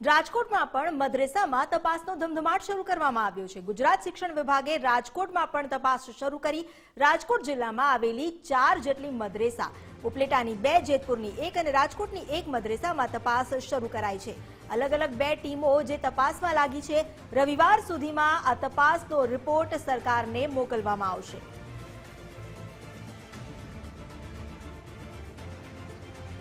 રાજકોટમાં પણ મદ્રેસામાં તપાસનો ધમધમાટ શરૂ કરવામાં આવ્યો છે. ગુજરાત શિક્ષણ વિભાગે રાજકોટમાં પણ તપાસ શરૂ કરી રાજકોટ જિલ્લામાં આવેલી ચાર જેટલી મદ્રેસા, ઉપલેટાની બે, જેતપુરની એક અને રાજકોટની એક મદ્રેસામાં તપાસ શરૂ કરાઈ છે. અલગ અલગ બે ટીમો જે તપાસમાં લાગી છે, રવિવાર સુધીમાં આ તપાસનો રિપોર્ટ સરકારને મોકલવામાં આવશે.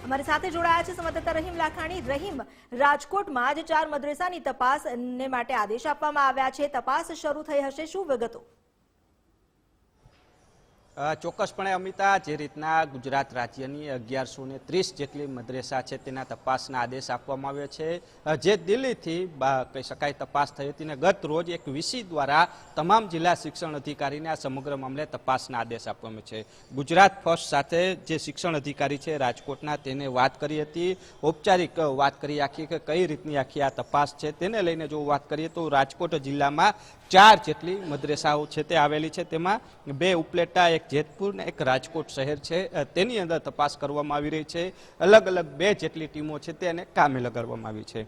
અમારી સાથે જોડાયા છે સંવાદદાતા રહીમ લાખાણી. રહીમ, રાજકોટમાં આજે ચાર મદ્રેસાની તપાસને માટે આદેશ આપવામાં આવ્યા છે. તપાસ શરૂ થઈ હશે. શું વિગતો? ચોક્કસપણે અમિતા, જે રીતના ગુજરાત રાજ્યની અગિયારસો ને ત્રીસ જેટલી મદ્રેસા છે તેના તપાસના આદેશ આપવામાં આવ્યો છે. જે દિલ્હીથી કહી શકાય, તપાસ થઈ હતી ને ગત રોજ એક વીસી દ્વારા તમામ જિલ્લા શિક્ષણ અધિકારીને આ સમગ્ર મામલે તપાસના આદેશ આપવામાં છે. ગુજરાત ફર્સ્ટ સાથે જે શિક્ષણ અધિકારી છે રાજકોટના, તેને વાત કરી હતી. ઔપચારિક વાત કરી આખી કે કઈ રીતની આખી આ તપાસ છે તેને લઈને જો વાત કરીએ તો રાજકોટ જિલ્લામાં ચાર જેટલી મદ્રેસાઓ છે તે આવેલી છે. તેમાં બે ઉપલેટા, એક જેતપુર ને એક રાજકોટ શહેર છે. તેની અંદર તપાસ કરવામાં આવી રહી છે. અલગ અલગ બે જેટલી ટીમો છે તેને કામે લગાડવામાં આવી છે.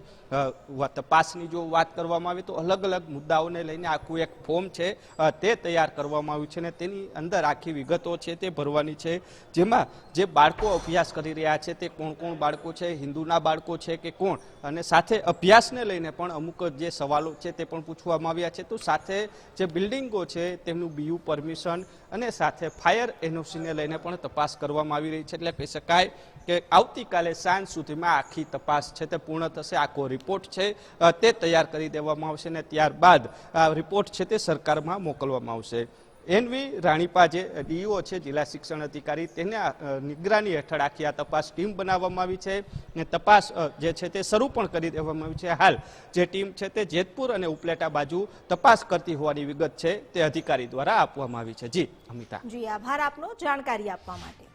તપાસની જો વાત કરવામાં આવે તો અલગ અલગ મુદ્દાઓને લઈને આખું એક ફોર્મ છે. તે તૈયાર કરવામાં આવ્યું છે અને તેની અંદર આખી વિગતો છે તે ભરવાની છે. જેમાં જે બાળકો અભ્યાસ કરી રહ્યા છે તે કોણ કોણ બાળકો છે, હિન્દુના બાળકો છે કે કોણ? અને સાથે અભ્યાસને લઈને પણ અમુક જે સવાલો છે તે પણ પૂછવામાં આવ્યા છે. તો સાથે જે બિલ્ડિંગો છે તેમનું બીયુ પરમિશન અને સાથે ફાયર એનઓસીને લઈને પણ તપાસ કરવામાં આવી રહી છે. એટલે કહી શકાય કે આવતીકાલે સાંજ સુધીમાં આખી તપાસ છે તે પૂર્ણ થશે. આખો રિપોર્ટ છે તે તૈયાર કરી દેવામાં આવશે અને ત્યારબાદ આ રિપોર્ટ છે તે સરકારમાં મોકલવામાં આવશે. એનવી રાણીપા જે ડીઈઓ છે, જિલ્લા શિક્ષણ અધિકારી, તેને નિગરાની હેઠળ આખી આ તપાસ ટીમ બનાવવામાં આવી છે અને તપાસ જે છે તે શરૂ પણ કરી દેવામાં આવી છે. હાલ જે ટીમ છે તે જેતપુર અને ઉપલેટા બાજુ તપાસ કરતી હોવાની વિગત છે તે અધિકારી દ્વારા આપવામાં આવી છે. જી, અમિતા. જી, આભાર આપનો. જાણકારી આપવા માટે.